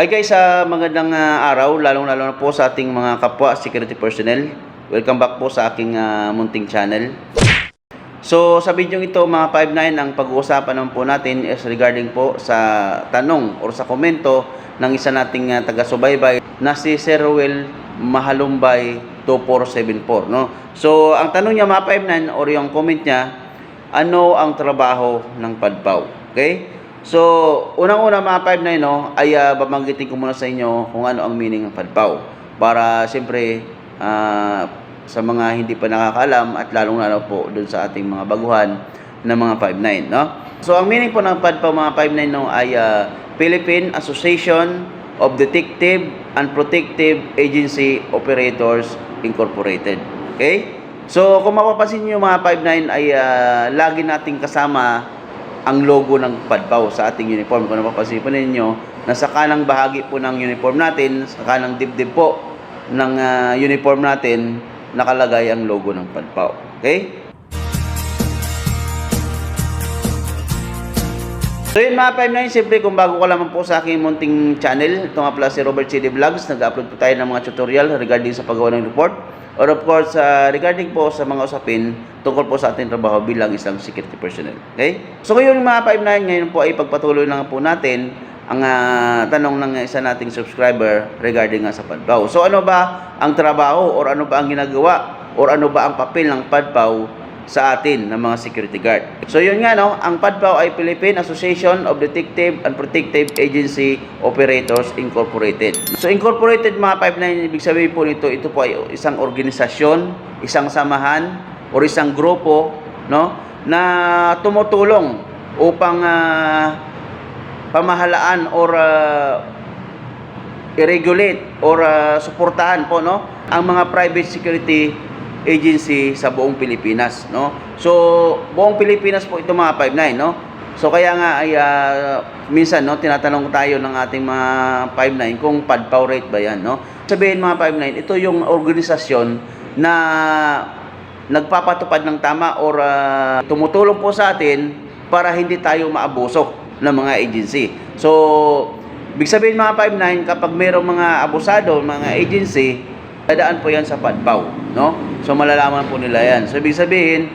Hi guys, sa magandang ah, araw, lalong-lalo na po sa ating mga kapwa security personnel. Welcome back po sa aking ah, munting channel. So sa video ito mga 59 ang pag-uusapan naman po natin is regarding po sa tanong or sa komento ng isa nating uh, taga-subaybay na si Ruel Mahalumbay 2474 no. So ang tanong niya mga 59 or yung comment niya ano ang trabaho ng padpaw? Okay? So unang-una mga 59 no ay uh, babanggitin ko muna sa inyo kung ano ang meaning ng padpaw para siyempre ah, sa mga hindi pa nakakaalam at lalong-lalo po dun sa ating mga baguhan ng mga 59, no? So, ang meaning po ng PADPA mga 59 no, ay ah, Philippine Association of Detective and Protective Agency Operators Incorporated. Okay? So, kung mapapansin niyo mga 59 ay ah, lagi nating kasama ang logo ng PADPAW sa ating uniform. Kung napapansin po ninyo, nasa kanang bahagi po ng uniform natin, sa kanang dibdib po ng ah, uniform natin, nakalagay ang logo ng PADPAW. Okay? So yun mga 59, siyempre kung bago ka lamang po sa aking munting channel, ito nga pala si Robert CD Vlogs, nag-upload po tayo ng mga tutorial regarding sa paggawa ng report or of course uh, regarding po sa mga usapin tungkol po sa ating trabaho bilang isang security personnel. Okay? So ngayon mga 59, ngayon po ay pagpatuloy lang po natin ang ah, tanong ng isa nating subscriber regarding nga sa PADPAW. So ano ba ang trabaho or ano ba ang ginagawa or ano ba ang papel ng PADPAW sa atin ng mga security guard. So yun nga no, ang PADPAW ay Philippine Association of Detective and Protective Agency Operators Incorporated. So incorporated mga 59 ibig sabihin po nito, ito po ay isang organisasyon, isang samahan o isang grupo no na tumutulong upang ah, pamahalaan or ah, i-regulate or ah, suportahan po no ang mga private security agency sa buong Pilipinas no so buong Pilipinas po ito mga 59 no so kaya nga ay ah, minsan no tinatanong tayo ng ating mga 59 kung padpaw rate ba yan no sabihin mga 59 ito yung organisasyon na nagpapatupad ng tama or ah, tumutulong po sa atin para hindi tayo maabuso ng mga agency. So, big sabihin mga 59, kapag mayroong mga abusado, mga agency, dadaan po yan sa padpaw, no? So, malalaman po nila yan. So, ibig sabihin,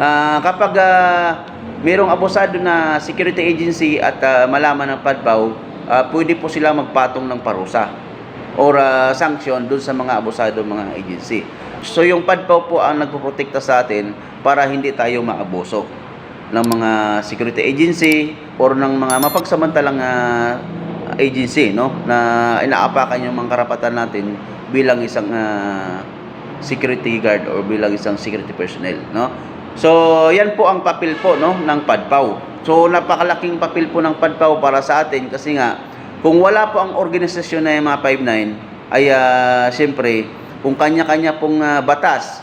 ah, kapag ah, mayroong abusado na security agency at ah, malaman ng padpaw, ah, pwede po sila magpatong ng parusa or ah, sanction dun sa mga abusado mga agency. So yung PADPAW po ang nagpoprotekta sa atin para hindi tayo maabuso ng mga security agency or ng mga mapagsamantalang ah, agency no na inaapakan yung mga karapatan natin bilang isang ah, security guard or bilang isang security personnel no? So yan po ang papel po no ng PADPAW. So napakalaking papel po ng PADPAW para sa atin kasi nga kung wala po ang organisasyon na yung mga 59 ay ah, siyempre kung kanya-kanya pong ah, batas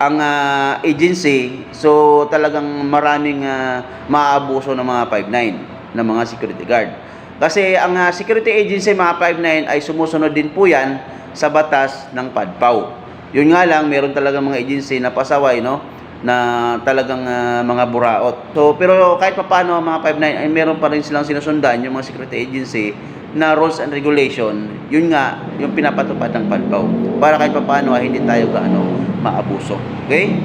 ang ah, agency so talagang maraming uh, maaabuso ng mga 59 na mga security guard. Kasi ang ah, security agency mga 59 ay sumusunod din po yan sa batas ng PADPAW yun nga lang meron talagang mga agency na pasaway no na talagang ah, mga buraot so pero kahit papaano mga 59 ay meron pa rin silang sinusundan yung mga security agency na rules and regulation, yun nga, yung pinapatupad ng PADPAW. Para kahit papaano ay hindi tayo gaano maabuso. Okay?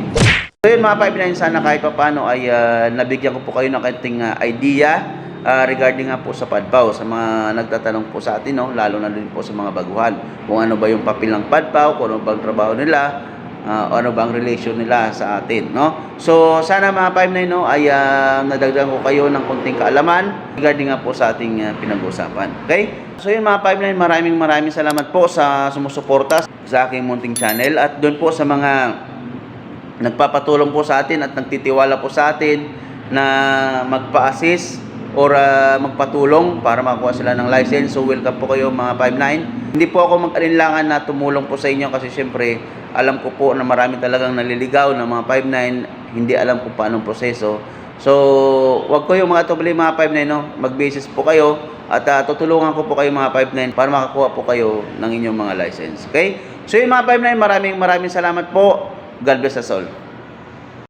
So yun mga 59, sana kahit papaano ay ah, nabigyan ko po kayo ng kaunting ah, idea ah, regarding nga po sa PADPAW. Sa mga nagtatanong po sa atin, no? lalo na din po sa mga baguhan. Kung ano ba yung papel ng PADPAW, kung ano ba ang trabaho nila, ah, ano ba ang relation nila sa atin, no? So, sana mga 59, no, ay ah, nadagdagan ko kayo ng konting kaalaman regarding nga po sa ating ah, pinag-uusapan. Okay? So, yun mga 59, maraming maraming salamat po sa sumusuporta sa aking munting channel at doon po sa mga nagpapatulong po sa atin at nagtitiwala po sa atin na magpa-assist or ah, magpatulong para makakuha sila ng license. So welcome po kayo mga 59. Hindi po ako mag-alinlangan na tumulong po sa inyo kasi syempre alam ko po na marami talagang naliligaw na mga 59 hindi alam kung paano proseso. So, wag ko yung mga tubli mga 59 no, mag-basis po kayo at ah, tutulungan ko po kayo mga 59 para makakuha po kayo ng inyong mga license. Okay? So, yung mga 59 maraming maraming salamat po. God bless us all.